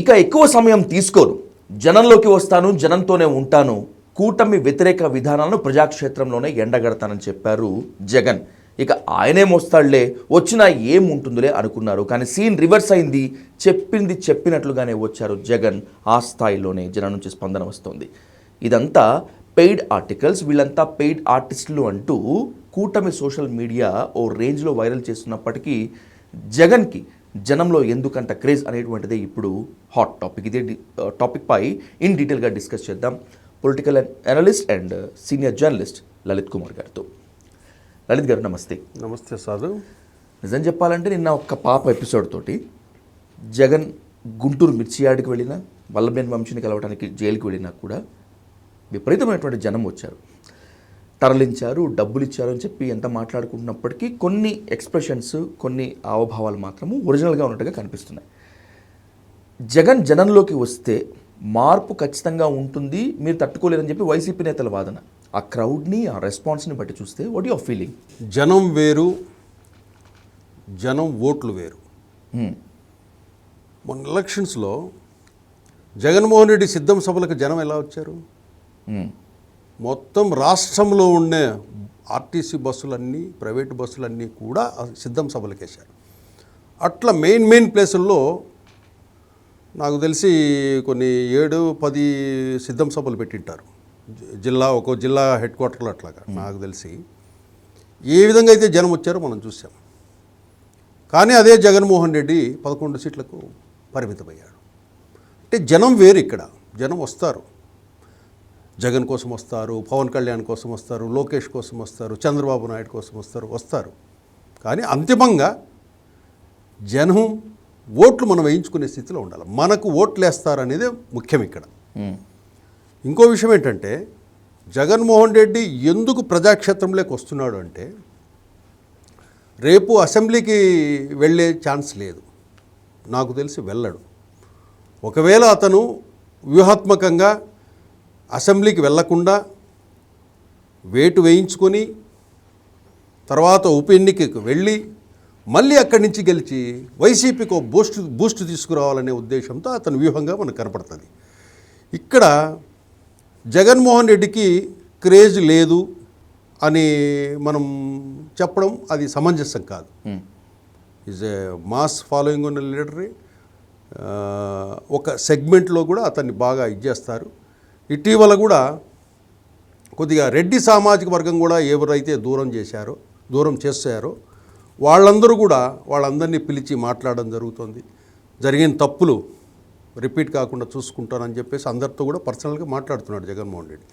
ఇక ఎక్కువ సమయం తీసుకోను. జనంలోకి వస్తాను జనంతోనే ఉంటాను. కూటమి వ్యతిరేక విధానాలను ప్రజాక్షేత్రంలోనే ఎండగడతానని చెప్పారు జగన్. ఇక ఆయనే మోస్తాడులే వచ్చినా ఏముంటుందిలే అనుకున్నారు. కానీ సీన్ రివర్స్ అయింది చెప్పింది చెప్పినట్లుగానే వచ్చారు జగన్ ఆ స్థాయిలోనే. జనం నుంచి స్పందన వస్తుంది. ఇదంతా పెయిడ్ ఆర్టికల్స్ వీళ్ళంతా పెయిడ్ ఆర్టిస్టులు అంటూ కూటమి సోషల్ మీడియా ఓ రేంజ్లో వైరల్ చేస్తున్నప్పటికీ జగన్కి జనంలో ఎందుకంత క్రేజ్ అనేటువంటిదే ఇప్పుడు హాట్ టాపిక్ ఇదే డి- టాపిక్ పై ఇన్ డీటెయిల్గా డిస్కస్ చేద్దాం. Political analyst and senior journalist Lalit Kumar గారితో. లలిత్ గారు నమస్తే. నమస్తే సాధు నిజం చెప్పాలంటే నిన్న ఒక్క పాప ఎపిసోడ్ తోటి జగన్ గుంటూరు మిర్చియాడికి వెళ్ళినా వల్లభేన్ వంశీని కలవడానికి జైలుకి వెళ్ళినా కూడా విపరీతమైనటువంటి జనం వచ్చారు. తరలించారు డబ్బులు ఇచ్చారు అని చెప్పి ఎంత మాట్లాడుకుంటున్నప్పటికీ కొన్ని ఎక్స్ప్రెషన్స్ కొన్ని హావభావాలు మాత్రము ఒరిజినల్గా ఉన్నట్టుగా కనిపిస్తున్నాయి. జగన్ జనంలోకి వస్తే మార్పు ఖచ్చితంగా ఉంటుంది మీరు తట్టుకోలేరని చెప్పి వైసీపీ నేతల వాదన. ఆ క్రౌడ్ని ఆ రెస్పాన్స్ని బట్టి చూస్తే వాట్ యువర్ ఫీలింగ్ జనం వేరు జనం ఓట్లు వేరు. మొన్న ఎలక్షన్స్లో జగన్మోహన్ రెడ్డి సిద్ధం సభలకు జనం ఎలా వచ్చారు? మొత్తం రాష్ట్రంలో ఉండే ఆర్టీసీ బస్సులన్నీ ప్రైవేట్ బస్సులన్నీ కూడా సిద్ధం సభలకు వేశారు అట్లా మెయిన్ మెయిన్ ప్లేసుల్లో నాకు తెలిసి కొన్ని ఏడు పది సిద్ధం సభలు పెట్టింటారు. జిల్లా ఒక్కో జిల్లా హెడ్ క్వార్టర్లు అట్లాగా నాకు తెలిసి. ఏ విధంగా అయితే జనం వచ్చారో మనం చూసాం. కానీ అదే జగన్మోహన్ రెడ్డి పదకొండు సీట్లకు పరిమితమయ్యాడు. అంటే జనం వేరు ఇక్కడ. జనం వస్తారు. జగన్ కోసం వస్తారు పవన్ కళ్యాణ్ కోసం వస్తారు లోకేష్ కోసం వస్తారు చంద్రబాబు నాయుడు కోసం వస్తారు వస్తారు. కానీ అంతిమంగా జనం ఓట్లు మనం వేయించుకునే స్థితిలో ఉండాలి. మనకు ఓట్లు వేస్తారు అనేది ముఖ్యం ఇక్కడ. ఇంకో విషయం ఏంటంటే జగన్మోహన్ రెడ్డి ఎందుకు ప్రజాక్షేత్రంలోకి వస్తున్నాడు అంటే రేపు అసెంబ్లీకి వెళ్ళే ఛాన్స్ లేదు. నాకు తెలిసి వెళ్ళడు. ఒకవేళ అతను వ్యూహాత్మకంగా అసెంబ్లీకి వెళ్ళకుండా వేటు వేయించుకొని తర్వాత ఉప ఎన్నికకు వెళ్ళి మళ్ళీ అక్కడి నుంచి గెలిచి వైసీపీకి ఒక బూస్ట్ బూస్ట్ తీసుకురావాలనే ఉద్దేశంతో అతని వ్యూహంగా మనకు కనపడుతుంది. ఇక్కడ జగన్మోహన్ రెడ్డికి క్రేజ్ లేదు అని మనం చెప్పడం అది సమంజసం కాదు. ఈజ్ ఏ మాస్ ఫాలోయింగ్ ఉన్న లీడర్ ఒక సెగ్మెంట్లో కూడా అతన్ని బాగా ఇచ్చేస్తారు ఇటీవల కూడా కొద్దిగా రెడ్డి సామాజిక వర్గం కూడా ఎవరైతే దూరం చేశారో దూరం చేశారో వాళ్ళందరూ కూడా వాళ్ళందరినీ పిలిచి మాట్లాడడం జరుగుతుంది. జరిగిన తప్పులు రిపీట్ కాకుండా చూసుకుంటానని చెప్పేసి అందరితో కూడా పర్సనల్గా మాట్లాడుతున్నాడు జగన్మోహన్ రెడ్డి.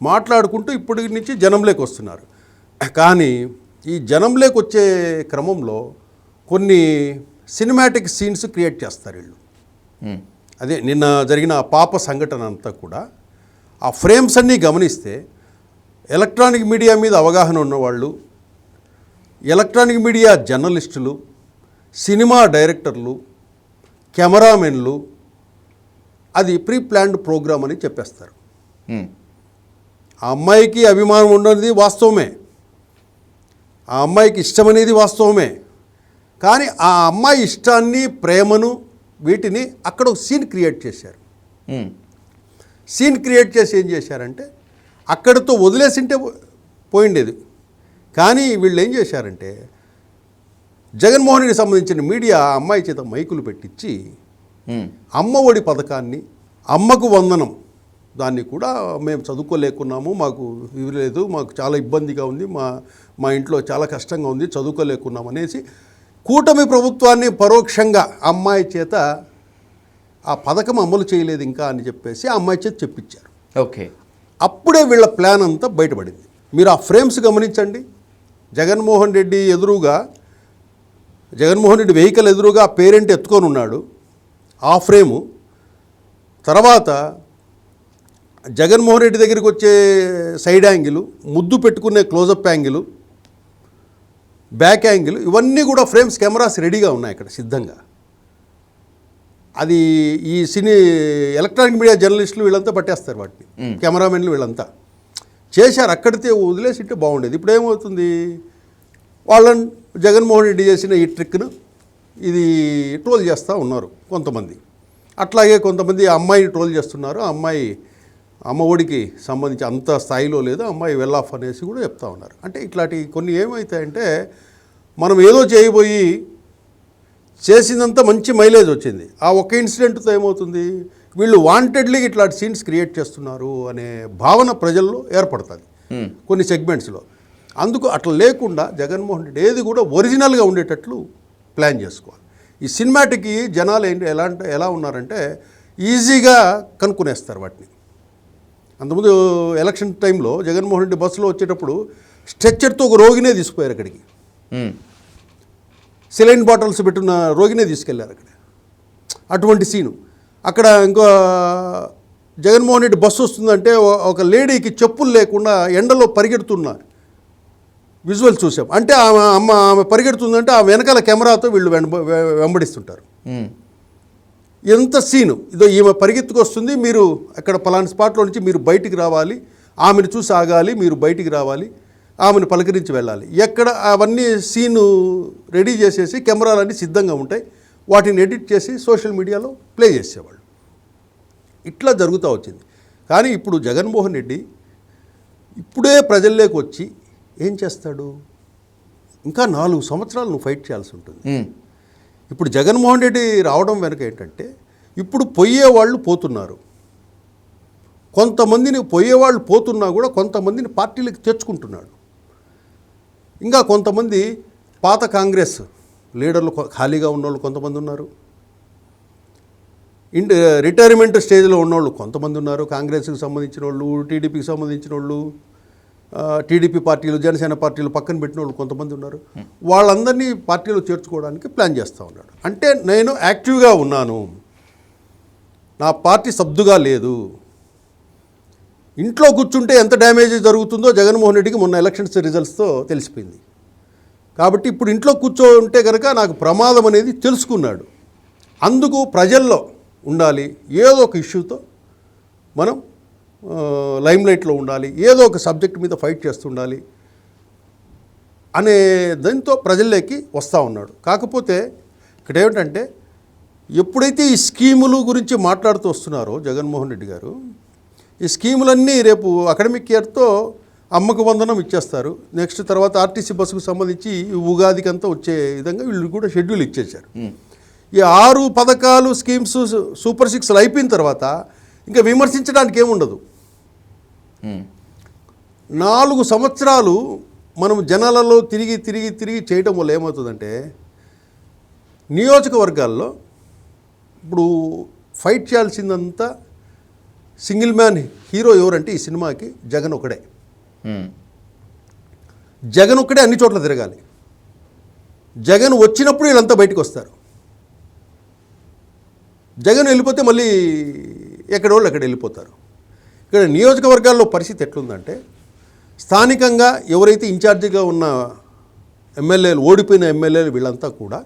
మాట్లాడుకుంటూ ఇప్పటి నుంచి జనంలోకి వస్తున్నారు. కానీ ఈ జనంలోకి వచ్చే క్రమంలో కొన్ని సినిమాటిక్ సీన్స్ క్రియేట్ చేస్తారు వీళ్ళు. అదే నిన్న జరిగిన పాప సంఘటన అంతా కూడా ఆ ఫ్రేమ్స్ అన్నీ గమనిస్తే ఎలక్ట్రానిక్ మీడియా మీద అవగాహన ఉన్నవాళ్ళు ఎలక్ట్రానిక్ మీడియా జర్నలిస్టులు సినిమా డైరెక్టర్లు కెమెరామెన్లు అది ప్రీ ప్లాన్డ్ ప్రోగ్రామ్ అని చెప్పేస్తారు. ఆ అమ్మాయికి అభిమానం ఉన్నది వాస్తవమే. ఆ అమ్మాయికి ఇష్టమనేది వాస్తవమే. కానీ ఆ అమ్మాయి ఇష్టాన్ని ప్రేమను వీటిని అక్కడ ఒక సీన్ క్రియేట్ చేశారు. సీన్ క్రియేట్ చేసి ఏం చేశారంటే అక్కడితో వదిలేసింటే పోయిండేది. కానీ వీళ్ళు ఏం చేశారంటే జగన్మోహన్ రెడ్డికి సంబంధించిన మీడియా ఆ అమ్మాయి చేత మైకులు పెట్టించి అమ్మ ఒడి పథకాన్ని అమ్మకు వందనం దాన్ని కూడా మేము చదువుకోలేకున్నాము మాకు ఇవి లేదు మాకు చాలా ఇబ్బందిగా ఉంది మా మా ఇంట్లో చాలా కష్టంగా ఉంది చదువుకోలేకున్నాం అనేసి కూటమి ప్రభుత్వాన్ని పరోక్షంగా అమ్మాయి చేత ఆ పథకం అమలు చేయలేదు ఇంకా అని చెప్పేసి ఆ అమ్మాయి చేత చెప్పించారు ఓకే. అప్పుడే వీళ్ళ ప్లాన్ అంతా బయటపడింది. మీరు ఆ ఫ్రేమ్స్ గమనించండి. జగన్మోహన్ రెడ్డి ఎదురుగా జగన్మోహన్ రెడ్డి వెహికల్ ఎదురుగా ఆ పేరెంట్ ఎత్తుకొని ఉన్నాడు. ఆ ఫ్రేము. తర్వాత జగన్మోహన్ రెడ్డి దగ్గరికి వచ్చే సైడ్ యాంగిల్ ముద్దు పెట్టుకునే క్లోజప్ యాంగిల్ బ్యాక్ యాంగిల్ ఇవన్నీ కూడా ఫ్రేమ్స్ కెమెరాస్ రెడీగా ఉన్నాయి ఇక్కడ సిద్ధంగా. అది ఈ సినీ ఎలక్ట్రానిక్ మీడియా జర్నలిస్టులు వీళ్ళంతా పట్టేస్తారు వాటిని. కెమెరామెన్లు వీళ్ళంతా. చేశారు అక్కడితే వదిలేసింటే బాగుండేది. ఇప్పుడు ఏమవుతుంది? వాళ్ళని జగన్మోహన్ రెడ్డి చేసిన ఈ ట్రిక్ను ఇది ట్రోల్ చేస్తూ ఉన్నారు కొంతమంది. అట్లాగే కొంతమంది అమ్మాయిని ట్రోల్ చేస్తున్నారు. ఆ అమ్మాయి అమ్మ ఒడికి సంబంధించి అంత స్థాయిలో లేదు. అమ్మాయి వెల్ ఆఫ్ అనేసి కూడా చెప్తా ఉన్నారు. అంటే ఇట్లాంటి కొన్ని ఏమవుతాయంటే మనం ఏదో చేయబోయి చేసిందంతా మంచి మైలేజ్ వచ్చింది. ఆ ఒక్క ఇన్సిడెంట్తో ఏమవుతుంది? వీళ్ళు వాంటెడ్లీ ఇట్లాంటి సీన్స్ క్రియేట్ చేస్తున్నారు అనే భావన ప్రజల్లో ఏర్పడుతుంది. కొన్ని సెగ్మెంట్స్లో అందుకు అట్లా లేకుండా జగన్మోహన్ రెడ్డి ఏది కూడా ఒరిజినల్గా ఉండేటట్లు ప్లాన్ చేసుకోవాలి. ఈ సినిమాటిక్కి జనాలు ఏంటి ఎలా అంటే ఎలా ఉన్నారంటే ఈజీగా కనుక్కునేస్తారు వాటిని. అంతకుముందు ఎలక్షన్ టైంలో జగన్మోహన్ రెడ్డి బస్సులో వచ్చేటప్పుడు స్ట్రెచ్చర్తో ఒక రోగినే తీసుకుపోయారు అక్కడికి. సెలైన్ బాటిల్స్ పెట్టున్న రోగినే తీసుకెళ్ళారు అక్కడ. అటువంటి సీను. అక్కడ ఇంకో జగన్మోహన్ రెడ్డి బస్సు వస్తుందంటే ఒక లేడీకి చెప్పులు లేకుండా ఎండలో పరిగెడుతున్నారు. విజువల్ చూసాం. అంటే ఆమె అమ్మ ఆమె పరిగెడుతుందంటే ఆ వెనకాల కెమెరాతో వీళ్ళు వెంబడిస్తుంటారు. ఎంత సీను. ఇదో ఈమె పరిగెత్తుకొస్తుంది మీరు అక్కడ పలానా స్పాట్లో నుంచి మీరు బయటికి రావాలి ఆమెను చూసి ఆగాలి మీరు బయటికి రావాలి ఆమెను పలకరించి వెళ్ళాలి. ఎక్కడ అవన్నీ సీను రెడీ చేసేసి కెమెరాలన్నీ సిద్ధంగా ఉంటాయి. వాటిని ఎడిట్ చేసి సోషల్ మీడియాలో ప్లే చేసేవాళ్ళు. ఇట్లా జరుగుతూ వచ్చింది. కానీ ఇప్పుడు జగన్మోహన్ రెడ్డి ఇప్పుడే ప్రజల్లోకి వచ్చి ఏం చేస్తాడు? ఇంకా నాలుగు సంవత్సరాలు నువ్వు ఫైట్ చేయాల్సి ఉంటుంది. ఇప్పుడు జగన్మోహన్ రెడ్డి రావడం వెనక ఏంటంటే ఇప్పుడు పోయే వాళ్ళు పోతున్నారు. కొంతమందిని పోయేవాళ్ళు పోతున్నా కూడా కొంతమందిని పార్టీలకు తెచ్చుకుంటున్నాడు. ఇంకా కొంతమంది పాత కాంగ్రెస్ లీడర్లు ఖాళీగా ఉన్నోళ్ళు కొంతమంది ఉన్నారు. ఇండ్ రిటైర్మెంట్ స్టేజ్లో ఉన్నోళ్ళు కొంతమంది ఉన్నారు. కాంగ్రెస్కి సంబంధించిన వాళ్ళు టీడీపీకి సంబంధించిన వాళ్ళు టీడీపీ పార్టీలు జనసేన పార్టీలు పక్కన పెట్టిన వాళ్ళు కొంతమంది ఉన్నారు. వాళ్ళందరినీ పార్టీలో చేర్చుకోవడానికి ప్లాన్ చేస్తూ ఉన్నాడు. అంటే నేను యాక్టివ్గా ఉన్నాను. నా పార్టీ సబ్దుగా లేదు. ఇంట్లో కూర్చుంటే ఎంత డ్యామేజ్ జరుగుతుందో జగన్మోహన్ రెడ్డికి మొన్న ఎలక్షన్స్ రిజల్ట్స్తో తెలిసిపోయింది. కాబట్టి ఇప్పుడు ఇంట్లో కూర్చోంటే కనుక నాకు ప్రమాదం అనేది తెలుసుకున్నాడు. అందుకు ప్రజల్లో ఉండాలి ఏదో ఒక ఇష్యూతో మనం లైమ్లైట్లో ఉండాలి ఏదో ఒక సబ్జెక్ట్ మీద ఫైట్ చేస్తుండాలి అనే దాంతో ప్రజల్లోకి వస్తూ ఉన్నాడు. కాకపోతే ఇక్కడ ఏమిటంటే ఎప్పుడైతే ఈ స్కీములు గురించి మాట్లాడుతూ వస్తున్నారో జగన్మోహన్ రెడ్డి గారు ఈ స్కీములన్నీ రేపు అకాడమిక్ ఇయర్తో అమ్మకు వందనం ఇచ్చేస్తారు నెక్స్ట్ తర్వాత ఆర్టీసీ బస్సుకు సంబంధించి ఈ ఉగాదికి అంతా వచ్చే విధంగా వీళ్ళు కూడా షెడ్యూల్ ఇచ్చేశారు ఈ ఆరు పథకాలు స్కీమ్స్ సూపర్ సిక్స్లు అయిపోయిన తర్వాత ఇంకా విమర్శించడానికి ఏముండదు. నాలుగు సంవత్సరాలు మనం జనాలలో తిరిగి తిరిగి తిరిగి చేయటం వల్ల ఏమవుతుందంటే నియోజకవర్గాల్లో ఇప్పుడు ఫైట్ చేయాల్సిందంతా సింగిల్ మ్యాన్ హీరో ఎవరంటే ఈ సినిమాకి జగన్ ఒకడే. జగన్ ఒక్కడే అన్ని చోట్ల తిరగాలి. జగన్ వచ్చినప్పుడు వీళ్ళంతా బయటకు వస్తారు. జగన్ వెళ్ళిపోతే మళ్ళీ ఎక్కడ వాళ్ళు అక్కడ వెళ్ళిపోతారు. ఇక్కడ నియోజకవర్గాల్లో పరిస్థితి ఎట్లుందంటే స్థానికంగా ఎవరైతే ఇన్ఛార్జిగా ఉన్న ఎమ్మెల్యేలు ఓడిపోయిన ఎమ్మెల్యేలు వీళ్ళంతా కూడా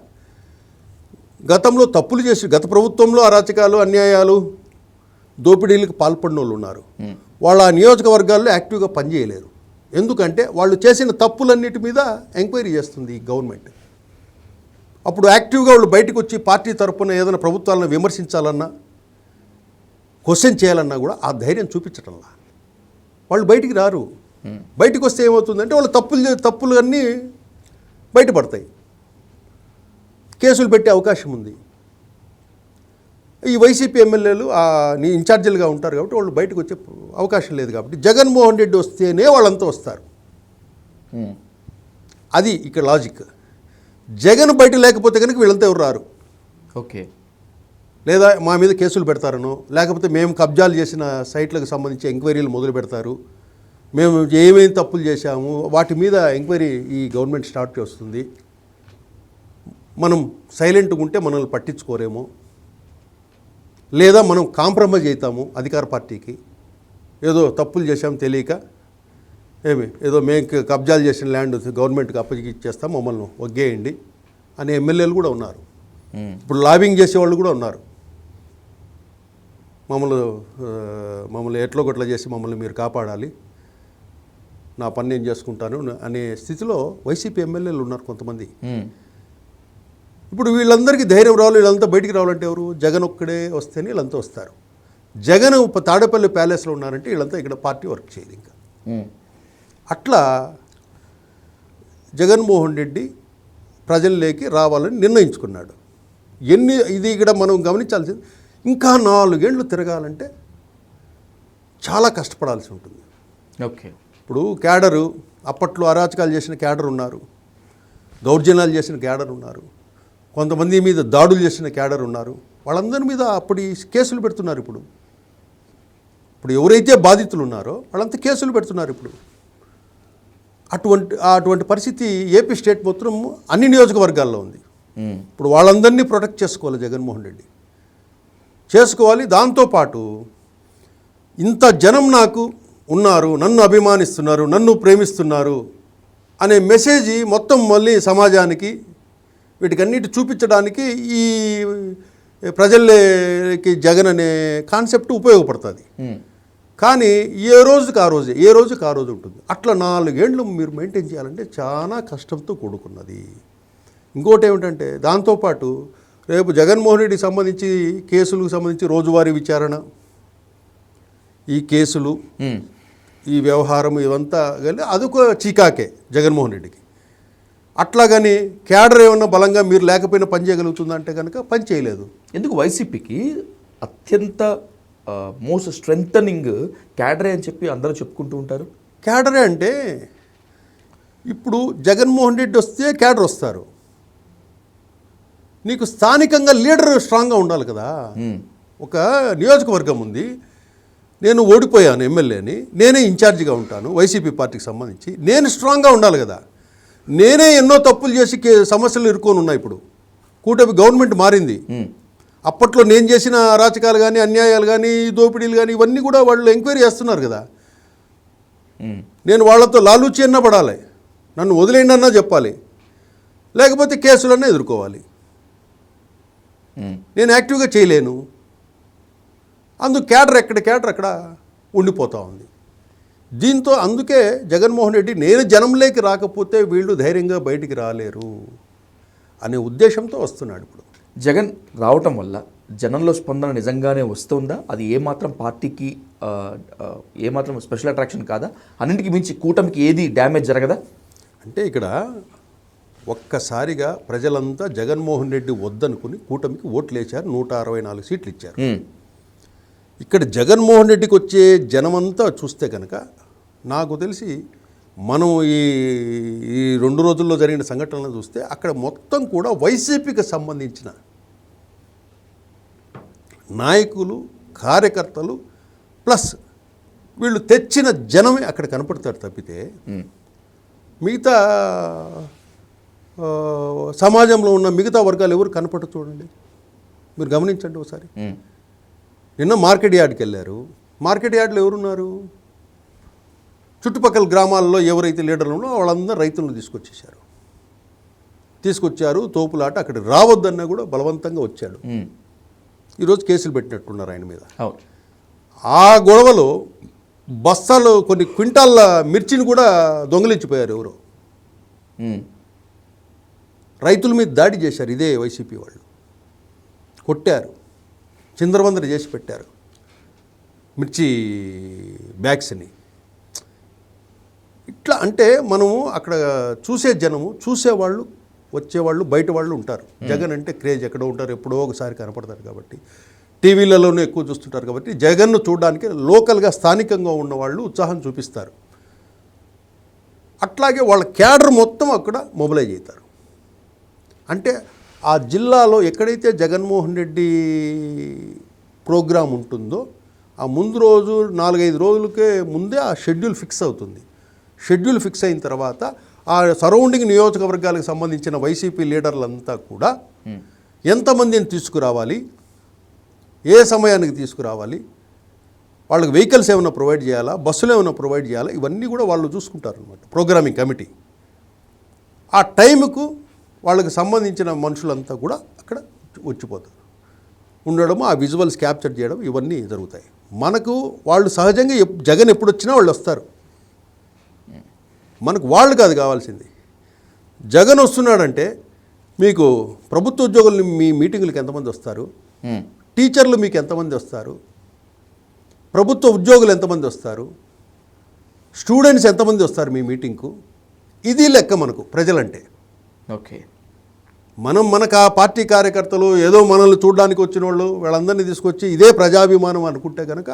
గతంలో తప్పులు చేసి గత ప్రభుత్వంలో అరాచకాలు అన్యాయాలు దోపిడీలకు పాల్పడిన వాళ్ళు ఉన్నారు వాళ్ళ ఆ నియోజకవర్గాల్లో యాక్టివ్గా పనిచేయలేరు. ఎందుకంటే వాళ్ళు చేసిన తప్పులన్నిటి మీద ఎంక్వైరీ చేస్తుంది ఈ గవర్నమెంట్. అప్పుడు యాక్టివ్గా వాళ్ళు బయటకు వచ్చి పార్టీ తరపున ఏదైనా ప్రభుత్వాలను విమర్శించాలన్నా క్వశ్చన్ చేయాలన్నా కూడా ఆ ధైర్యం చూపించటంలా. వాళ్ళు బయటికి రారు. బయటికి వస్తే ఏమవుతుందంటే వాళ్ళు తప్పులు తప్పులు అన్నీ బయటపడతాయి. కేసులు పెట్టే అవకాశం ఉంది. ఈ వైసీపీ ఎమ్మెల్యేలు ఇన్ఛార్జీలుగా ఉంటారు కాబట్టి వాళ్ళు బయటకు వచ్చే అవకాశం లేదు కాబట్టి జగన్మోహన్ రెడ్డి వస్తేనే వాళ్ళంతా వస్తారు. అది ఇక్కడ లాజిక్. జగన్ బయట లేకపోతే కనుక వీళ్ళంతా ఎవరు రారు? ఓకే. లేదా మా మీద కేసులు పెడతారనో లేకపోతే మేము కబ్జాలు చేసిన సైట్లకు సంబంధించి ఎంక్వైరీలు మొదలు పెడతారు. మేము ఏమేమి తప్పులు చేశాము వాటి మీద ఎంక్వైరీ ఈ గవర్నమెంట్ స్టార్ట్ చేస్తుంది. మనం సైలెంట్గా ఉంటే మనల్ని పట్టించుకోరేమో. లేదా మనం కాంప్రమైజ్ అవుతాము అధికార పార్టీకి ఏదో తప్పులు చేశాం తెలియక ఏమి ఏదో మేము కబ్జాలు చేసిన ల్యాండ్ గవర్నమెంట్కి అప్పగిచ్చేస్తాం మమ్మల్ని ఒగ్గేయండి అనే ఎమ్మెల్యేలు కూడా ఉన్నారు. ఇప్పుడు లాబింగ్ చేసేవాళ్ళు కూడా ఉన్నారు మమ్మల్ని మమ్మల్ని ఎట్లో గట్ల చేసి మమ్మల్ని మీరు కాపాడాలి నా పని నేను చేసుకుంటాను అనే స్థితిలో వైసీపీ ఎమ్మెల్యేలు ఉన్నారు కొంతమంది. ఇప్పుడు వీళ్ళందరికీ ధైర్యం రావాలి వీళ్ళంతా బయటికి రావాలంటే ఎవరు? జగన్ ఒక్కడే వస్తేనే వీళ్ళంతా వస్తారు. జగన్ తాడేపల్లి ప్యాలెస్లో ఉన్నారంటే వీళ్ళంతా ఇక్కడ పార్టీ వర్క్ చేయదు ఇంకా. అట్లా జగన్మోహన్ రెడ్డి ప్రజల్లోకి రావాలని నిర్ణయించుకున్నాడు. ఎన్ని ఇది ఇక్కడ మనం గమనించాల్సింది ఇంకా నాలుగేండ్లు తిరగాలంటే చాలా కష్టపడాల్సి ఉంటుంది. ఓకే. ఇప్పుడు క్యాడరు అప్పట్లో అరాచకాలు చేసిన క్యాడర్ ఉన్నారు. దౌర్జన్యాలు చేసిన క్యాడర్ ఉన్నారు. కొంతమంది మీద దాడులు చేసిన క్యాడర్ ఉన్నారు. వాళ్ళందరి మీద అప్పటి కేసులు పెడుతున్నారు ఇప్పుడు. ఇప్పుడు ఎవరైతే బాధితులు ఉన్నారో వాళ్ళంతా కేసులు పెడుతున్నారు ఇప్పుడు. అటువంటి అటువంటి పరిస్థితి ఏపీ స్టేట్ మొత్తం అన్ని నియోజకవర్గాల్లో ఉంది. ఇప్పుడు వాళ్ళందరినీ ప్రొటెక్ట్ చేసుకోవాలి జగన్మోహన్ రెడ్డి. చేసుకోవాలి దాంతోపాటు ఇంత జనం నాకు ఉన్నారు నన్ను అభిమానిస్తున్నారు నన్ను ప్రేమిస్తున్నారు అనే మెసేజ్ మొత్తం మళ్ళీ సమాజానికి వీటికన్నిటి చూపించడానికి ఈ ప్రజలకి జగన్ అనే కాన్సెప్ట్ ఉపయోగపడుతుంది. కానీ ఏ రోజుకి ఆ రోజే ఏ రోజుకి ఆ రోజు ఉంటుంది? అట్లా నాలుగేండ్లు మీరు మెయింటైన్ చేయాలంటే చాలా కష్టంతో కూడుకున్నది. ఇంకోటి ఏమిటంటే దాంతోపాటు రేపు జగన్మోహన్ రెడ్డికి సంబంధించి కేసులకు సంబంధించి రోజువారీ విచారణ. ఈ కేసులు. ఈ వ్యవహారం ఇవంతా కానీ అదొక చీకాకే జగన్మోహన్ రెడ్డికి. అట్లాగని క్యాడర్ ఏమన్నా బలంగా మీరు లేకపోయినా పని చేయగలుగుతుందంటే కనుక పని చేయలేదు. ఎందుకు వైసీపీకి అత్యంత మోస్ట్ స్ట్రెంగ్ క్యాడరే అని చెప్పి అందరూ చెప్పుకుంటూ ఉంటారు? క్యాడరే అంటే ఇప్పుడు జగన్మోహన్ రెడ్డి వస్తే క్యాడర్ వస్తారు. నీకు స్థానికంగా లీడర్ స్ట్రాంగ్గా ఉండాలి కదా. ఒక నియోజకవర్గం ఉంది. నేను ఓడిపోయాను ఎమ్మెల్యేని. నేనే ఇన్ఛార్జిగా ఉంటాను వైసీపీ పార్టీకి సంబంధించి. నేను స్ట్రాంగ్గా ఉండాలి కదా. నేనే ఎన్నో తప్పులు చేసి కే- సమస్యలు ఇరుక్కొని ఉన్నాయి ఇప్పుడు. కూటమి గవర్నమెంట్ మారింది. అప్పట్లో నేను చేసిన అరాచకాలు కానీ అన్యాయాలు కానీ దోపిడీలు కానీ ఇవన్నీ కూడా వాళ్ళు ఎంక్వైరీ చేస్తున్నారు కదా. నేను వాళ్ళతో లాలూచి అన్నా పడాలి. నన్ను వదిలేయండి అన్నా చెప్పాలి. లేకపోతే కేసులన్నా ఎదుర్కోవాలి. నేను యాక్టివ్గా చేయలేను. అందుకు క్యాడర్ ఎక్కడ క్యాడర్ అక్కడ ఉండిపోతూ ఉంది. దీంతో అందుకే జగన్మోహన్ రెడ్డి నేను జనంలోకి రాకపోతే వీళ్ళు ధైర్యంగా బయటికి రాలేరు అనే ఉద్దేశంతో వస్తున్నాడు ఇప్పుడు. జగన్ రావటం వల్ల జనంలో స్పందన నిజంగానే వస్తుందా? అది ఏమాత్రం పార్టీకి ఏమాత్రం స్పెషల్ అట్రాక్షన్ కాదా? అన్నింటికి మించి కూటమికి ఏది డ్యామేజ్ జరగదా? అంటే ఇక్కడ ఒక్కసారిగా ప్రజలంతా జగన్మోహన్ రెడ్డి వద్దనుకుని కూటమికి ఓట్లు వేశారు నూట అరవై నాలుగు సీట్లు ఇచ్చారు. ఇక్కడ జగన్మోహన్ రెడ్డికి వచ్చే జనమంతా చూస్తే కనుక నాకు తెలిసి మనం ఈ ఈ రెండు రోజుల్లో జరిగిన సంఘటనలు చూస్తే అక్కడ మొత్తం కూడా వైసీపీకి సంబంధించిన నాయకులు కార్యకర్తలు ప్లస్ వీళ్ళు తెచ్చిన జనమే అక్కడ కనపడతారు తప్పితే. మిగతా సమాజంలో ఉన్న మిగతా వర్గాలు ఎవరు కనపడరు చూడండి మీరు గమనించండి ఒకసారి. నిన్న మార్కెట్ యార్డ్కి వెళ్ళారు మార్కెట్ యార్డ్లో ఎవరున్నారు చుట్టుపక్కల గ్రామాల్లో ఎవరైతే లీడర్లు ఉన్నారో వాళ్ళందరూ రైతులను తీసుకొచ్చేసారు తీసుకొచ్చారు తోపులాట అక్కడ రావద్దన్నా కూడా బలవంతంగా వచ్చాడు. ఈరోజు కేసులు పెట్టినట్టున్నారు ఆయన మీద. ఆ గొడవలో బస్తాలు కొన్ని క్వింటాల్ల మిర్చిని కూడా దొంగలించిపోయారు ఎవరో. రైతుల మీద దాడి చేశారు ఇదే వైసీపీ వాళ్ళు. కొట్టారు. చిందరవందర చేసి పెట్టారు. మిర్చి బ్యాగ్స్ని. ఇట్లా అంటే మనము అక్కడ చూసే జనము చూసేవాళ్ళు వచ్చేవాళ్ళు బయట వాళ్ళు ఉంటారు జగన్ అంటే క్రేజ్ ఎక్కడో ఉంటారు ఎప్పుడో ఒకసారి కనపడతారు కాబట్టి. టీవీలలోనే ఎక్కువ చూస్తుంటారు కాబట్టి జగన్ను చూడడానికి లోకల్గా స్థానికంగా ఉన్న వాళ్ళు ఉత్సాహం చూపిస్తారు. అట్లాగే వాళ్ళ క్యాడర్ మొత్తం అక్కడ మొబిలైజ్ అవుతారు అంటే ఆ జిల్లాలో ఎక్కడైతే జగన్మోహన్ రెడ్డి ప్రోగ్రాం ఉంటుందో ఆ ముందు రోజు నాలుగైదు రోజులకే ముందే ఆ షెడ్యూల్ ఫిక్స్ అవుతుంది. షెడ్యూల్ ఫిక్స్ అయిన తర్వాత ఆ సరౌండింగ్ నియోజకవర్గాలకు సంబంధించిన వైసీపీ లీడర్లంతా కూడా ఎంతమందిని తీసుకురావాలి? ఏ సమయానికి తీసుకురావాలి? వాళ్ళకి వెహికల్స్ ఏమైనా ప్రొవైడ్ చేయాలా? బస్సులు ఏమైనా ప్రొవైడ్ చేయాలా? ఇవన్నీ కూడా వాళ్ళు చూసుకుంటారు అనమాట ప్రోగ్రామింగ్ కమిటీ. ఆ టైంకు వాళ్ళకి సంబంధించిన మనుషులంతా కూడా అక్కడ వచ్చిపోతారు. ఉండడం ఆ విజువల్స్ క్యాప్చర్ చేయడం ఇవన్నీ జరుగుతాయి. మనకు వాళ్ళు సహజంగా జగన్ ఎప్పుడు వచ్చినా వాళ్ళు వస్తారు. మనకు వాళ్ళు కాదు కావాల్సింది. జగన్ వస్తున్నాడంటే మీకు ప్రభుత్వ ఉద్యోగులు మీ మీటింగులకు ఎంతమంది వస్తారు? టీచర్లు మీకు ఎంతమంది వస్తారు? ప్రభుత్వ ఉద్యోగులు ఎంతమంది వస్తారు? స్టూడెంట్స్ ఎంతమంది వస్తారు మీ మీటింగ్కు? ఇది లెక్క మనకు ప్రజలంటే. ఓకే. మనం మనకు ఆ పార్టీ కార్యకర్తలు ఏదో మనల్ని చూడడానికి వచ్చిన వాళ్ళు వీళ్ళందరినీ తీసుకొచ్చి ఇదే ప్రజాభిమానం అనుకుంటే కనుక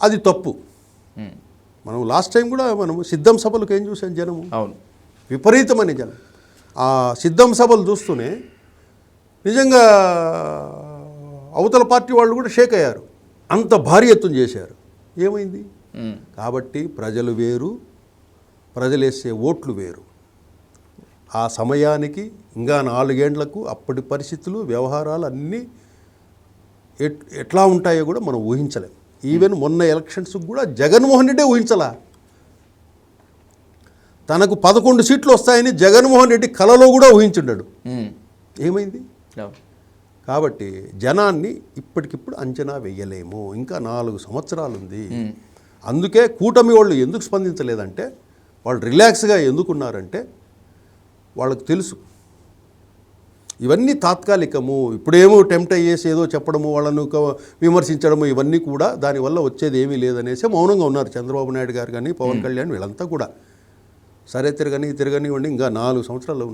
అది తప్పు. మనం లాస్ట్ టైం కూడా మనం సిద్ధం సభలకు ఏం చూసాం జనము? అవును. విపరీతమైన జనం. ఆ సిద్ధం సభలు చూస్తూనే నిజంగా అవతల పార్టీ వాళ్ళు కూడా షేక్ అయ్యారు. అంత భారీ ఎత్తున చేశారు. ఏమైంది? కాబట్టి ప్రజలు వేరు ప్రజలు వేసే ఓట్లు వేరు. ఆ సమయానికి ఇంకా నాలుగేండ్లకు అప్పటి పరిస్థితులు వ్యవహారాలు అన్నీ ఎట్ ఎట్లా ఉంటాయో కూడా మనం ఊహించలేం. ఈవెన్ మొన్న ఎలక్షన్స్ కూడా జగన్మోహన్ రెడ్డే ఊహించలా. తనకు పదకొండు సీట్లు వస్తాయని జగన్మోహన్ రెడ్డి కలలో కూడా ఊహించుండడు. ఏమైంది? కాబట్టి జనాన్ని ఇప్పటికిప్పుడు అంచనా వెయ్యలేము ఇంకా నాలుగు సంవత్సరాలు ఉంది అందుకే కూటమి వాళ్ళు ఎందుకు స్పందించలేదంటే వాళ్ళు రిలాక్స్గా ఎందుకున్నారంటే వాళ్ళకు తెలుసు. ఇవన్నీ తాత్కాలికము. ఇప్పుడేమో టెంప్ట్ అయ్యేసి ఏదో చెప్పడము వాళ్ళను విమర్శించడము ఇవన్నీ కూడా దానివల్ల వచ్చేది ఏమీ లేదనేసి మౌనంగా ఉన్నారు చంద్రబాబు నాయుడు గారు కానీ పవన్ కళ్యాణ్ వీళ్ళంతా కూడా. సరే తిరగని తిరగనివ్వండి ఇంకా నాలుగు సంవత్సరాలు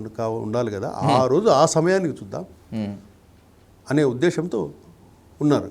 ఉండాలి కదా. ఆ రోజు ఆ సమయానికి చూద్దాం అనే ఉద్దేశంతో ఉన్నారు.